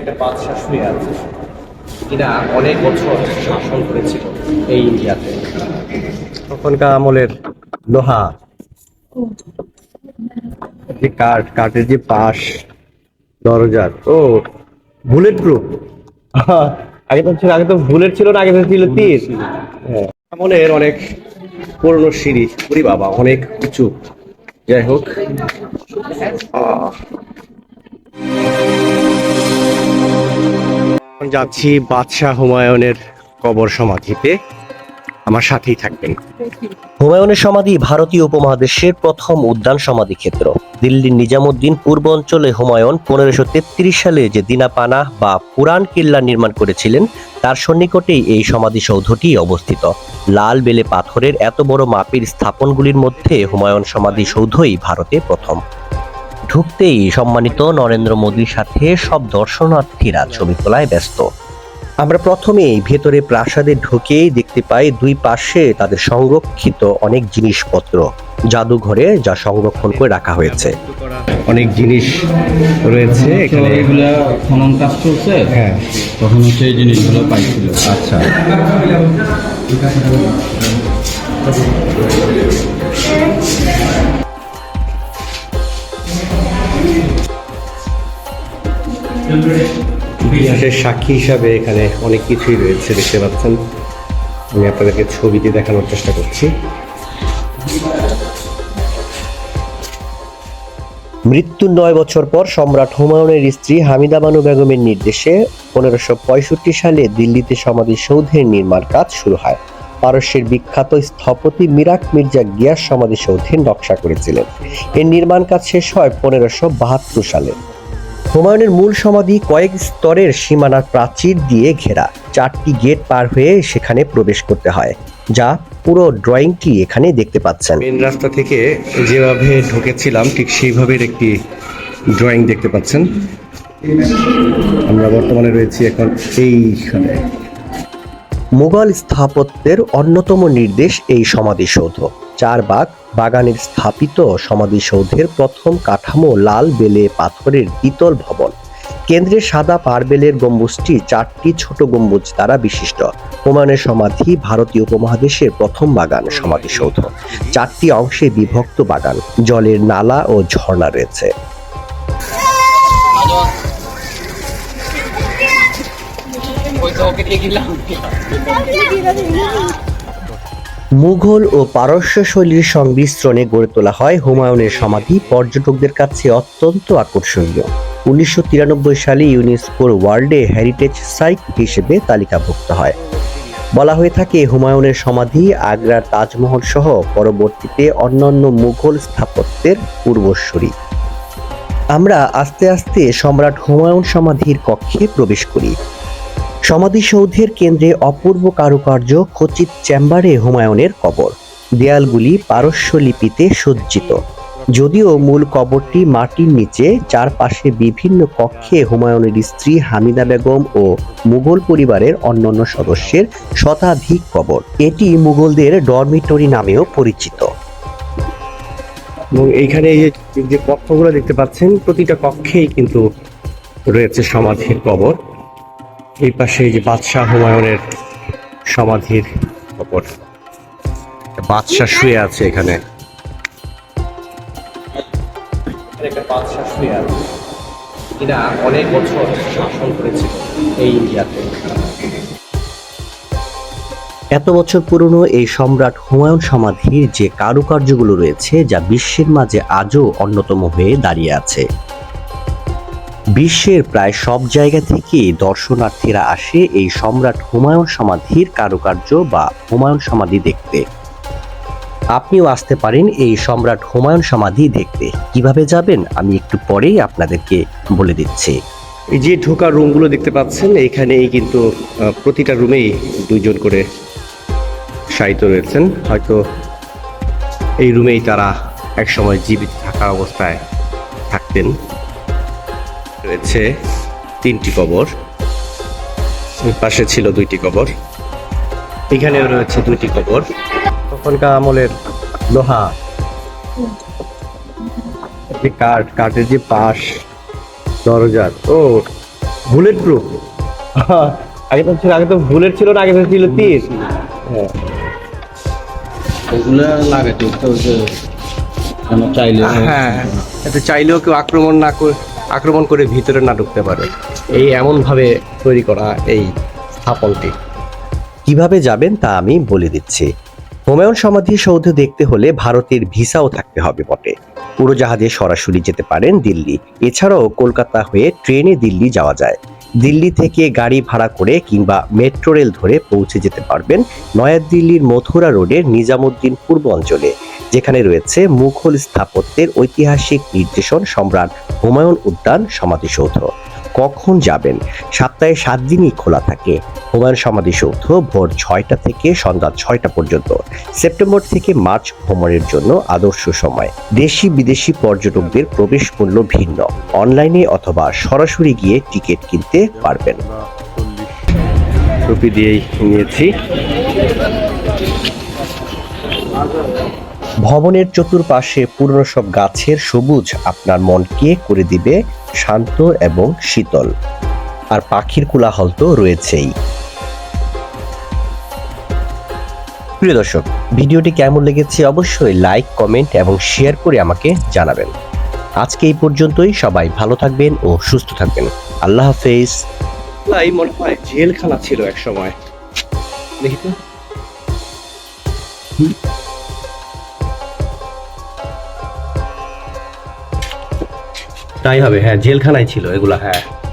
একটা বাদশাহ শুয়ে আছে। অনেক বছর শাসন করেছিল এই ইন্ডিয়াতে। তখনকার আমলের লোহা, যে কাঠ, কাঠের যে পাশ, দরজার, ও, বুলেট প্রুফ। আগে তো ছিল, আগে তো বুলেট ছিল না, আগে তো ছিল তীর। হ্যাঁ। আমলের অনেক পুরনো সিঁড়ি। ওরে বাবা, অনেক উঁচু। যাই হোক। যাচ্ছি বাদশাহ হুমায়ুনের কবর সমাধিতে। আমার সাথেই থাকবেন। হুমায়ুনের সমাধি ভারতীয় উপমহাদেশের প্রথম উদ্যান সমাধি ক্ষেত্র। দিল্লির নিজামুদ্দিন পূর্ব অঞ্চলে হুমায়ুন পনেরোশো তেত্রিশ সালে যে দিনাপানা বা পুরান কিল্লা নির্মাণ করেছিলেন, তার সন্নিকটেই এই সমাধিসৌধটি অবস্থিত। লাল বেলে পাথরের এত বড় মাপির স্থাপনগুলির মধ্যে হুমায়ুন সমাধিসৌধই ভারতে প্রথম। ঢুকতেই সম্মানিত নরেন্দ্র মোদীর সাথে সব দর্শনার্থীরা ছবি তোলায় ব্যস্ত। আমরা প্রথমেই ভেতরে প্রাসাদে ঢুকেই দেখতে পাই দুই পাশে তাদের সংরক্ষিত অনেক জিনিসপত্র জাদুঘরে যা সংরক্ষণ করে রাখা হয়েছে। অনেক জিনিস রয়েছে এখানে। এগুলা খনন কাজ চলছে? হ্যাঁ। তখন হচ্ছে এই জিনিসগুলো পাইছিল। আচ্ছা। ইতিহাসের সাক্ষী হিসাবে এখানে অনেক কিছুই রয়েছে, দেখতে পাচ্ছেন। আমি আপনাদেরকে ছবিতে দেখানোর চেষ্টা করছি। মৃত্যুর নয় বছর পর সম্রাট হুমায়ুনের স্ত্রী হামিদা বানু বেগমের নির্দেশে পনেরোশো পঁয়ষট্টি সালে দিল্লিতে সমাধিসৌধের নির্মাণ কাজ শুরু হয়। পারস্যের বিখ্যাত স্থপতি মিরাক মির্জা গিয়াস সমাধিসৌধের নকশা করেছিলেন। এর নির্মাণ কাজ শেষ হয় পনেরোশো সালে। হুমায়ুনের মূল সমাধি কয়েক স্তরের সীমানার প্রাচীর দিয়ে ঘেরা। চারটি গেট পার হয়ে সেখানে প্রবেশ করতে হয়, যা পুরো ড্রয়িংটি এখানে দেখতে পাচ্ছেন। মেন রাস্তা থেকে যেভাবে ঢুকেছিলাম, ঠিক সেইভাবে একটি ড্রয়িং দেখতে পাচ্ছেন। আমরা বর্তমানে রয়েছি এখন এইখানে। মুঘল স্থাপত্যের অন্যতম নির্দেশ এই সমাধিসৌধ। চার বাগ বাগানের স্থাপিত সমাধিসৌধের প্রথম কাঠামো লাল বেলে পাথরের দ্বিতল ভবন। কেন্দ্রে সাদা পারবেলের গম্বুজটি চারটি ছোট গম্বুজ দ্বারা বিশিষ্ট। হুমায়ুনের সমাধি ভারতীয় উপমহাদেশের প্রথম বাগান সমাধিসৌধ। চারটি অংশে বিভক্ত বাগান। জলের নালা ও ঝর্ণা রয়েছে। মুঘল ও পারস্য শৈলীর সংমিশ্রণে গড়ে তোলা হয় হুমায়ুনের সমাধি, পর্যটকদের কাছে অত্যন্ত আকর্ষণীয়। উনিশশো তিরানব্বই সালে ইউনেস্কোর ওয়ার্ল্ডে হেরিটেজ সাইট হিসেবে তালিকাভুক্ত হয়। বলা হয়ে থাকে, হুমায়ুনের সমাধি, আগ্রার তাজমহল সহ পরবর্তীতে অন্যান্য মুঘল স্থাপত্যের পূর্বসূরি। আমরা আস্তে আস্তে সম্রাট হুমায়ুন সমাধির কক্ষে প্রবেশ করি। সমাধিসৌধের কেন্দ্রে অপূর্ব কারুকার্য খচিত চেম্বারে হুমায়ুনের কবর। দেয়ালগুলি পারস্য লিপিতে সজ্জিত। যদিও মূল কবরটি মাটির নিচে, চারপাশে বিভিন্ন কক্ষে হুমায়ুনের স্ত্রী হামিদা বেগম ও মুঘল পরিবারের অন্যান্য সদস্যের শতাধিক কবর। এটি মুঘলদের ডরমিটরি নামেও পরিচিত। এবং এইখানে যে- যে কক্ষগুলো দেখতে পাচ্ছেন, প্রতিটা কক্ষেই কিন্তু রয়েছে সমাধির কবর। এই পাশে যে বাদশাহ হুমায়ুনের সমাধির কবর বাদশাহ শুয়ে আছে এখানে। বাদশাহ শুয়ে আছে। এরা অনেক বছর শাসন করেছিল এই ইন্ডিয়াতে। এত বছর পুরনো এই সম্রাট হুমায়ুন সমাধির যে কারুকার্যগুলো রয়েছে যা বিশ্বের মাঝে আজও অন্যতম হয়ে দাঁড়িয়ে আছে। বিশ্বের প্রায় সব জায়গা থেকে দর্শনার্থীরা আসে এই সম্রাট হুমায়ুন সমাধির কারুকার্য বা হুমায়ুন সমাধি দেখতে। আপনিও আসতে পারেন এই সম্রাট হুমায়ুন সমাধি দেখতে। কীভাবে যাবেন আমি একটু পরেই আপনাদেরকে বলে দিচ্ছি। এই যে ঢোকার রুমগুলো দেখতে পাচ্ছেন, এইখানেই কিন্তু প্রতিটা রুমেই দুইজন করে শায়িত রয়েছেন। হয়তো এই রুমেই তারা একসময় জীবিত থাকা অবস্থায় থাকতেন। রয়েছে তিনটি কবর। পাশে ছিল দুইটি কবর। এখানেও রয়েছে দুইটি কবর। তখনকার আমলের লোহা যে কাঠ কাঠের যে পাশ দরজার ও বুলেট প্রুফ। আগে তো ছিল আগে তো বুলেট ছিল না আগে তো ছিল তীর। হ্যাঁ। ওগুলা লাগাতে তো হ্যাঁ এতে চাইলেও কেউ আক্রমণ না করে আক্রমণ করে ভিতরে না ঢুকতে পারে। এই এমনভাবে তৈরি করা এই স্থাপনটি। কীভাবে যাবেন তা আমি বলে দিচ্ছি। হুমায়ুন সমাধি সৌধ দেখতে হলে ভারতের ভিসাও থাকতে হবে বটে। উড়োজাহাজে সরাসরি যেতে পারেন দিল্লি। এছাড়াও কলকাতা হয়ে ট্রেনে দিল্লি যাওয়া যায়। দিল্লি থেকে গাড়ি ভাড়া করে কিংবা মেট্রো রেল ধরে পৌঁছে যেতে পারবেন নয়াদিল্লির মথুরা রোডের নিজামুদ্দিন পূর্ব অঞ্চলে। যেখানে রয়েছে মুঘল স্থাপত্যের ঐতিহাসিক নির্দেশন সম্রাট হুমায়ুন উদ্যান সমাধিসৌধ। কখন যাবেন? সপ্তাহে সাত দিনই খোলা থাকে। হুমায়ুন সমাধিসৌধ ভোর ছয়টা থেকে সন্ধ্যা ছয়টা পর্যন্ত। সেপ্টেম্বর থেকে মার্চ ভ্রমণের জন্য আদর্শ সময়। দেশি বিদেশি পর্যটকদের প্রবেশ মূল্য ভিন্ন। অনলাইনে অথবা সরাসরি গিয়ে টিকিট কিনতে পারবেন। টুপি দিয়েই নিয়েছি। ভবনের চতুর্পাশে পুরনো সব গাছের সবুজ আপনার মনকে করে দিবে শান্ত এবং শীতল। আর পাখির কোলাহল তো রয়েছেই। প্রিয় দর্শক, ভিডিওটি কেমন লেগেছে অবশ্যই লাইক, কমেন্ট এবং শেয়ার করে আমাকে জানাবেন। আজকে এই পর্যন্তই, সবাই ভালো থাকবেন ও সুস্থ থাকবেন। আল্লাহ হাফেজ। এই মনে হয় জেলখানা ছিল এক সময়। দেখি তো। তাই হবে হ্যাঁ জেলখানায় ছিল এগুলা। হ্যাঁ।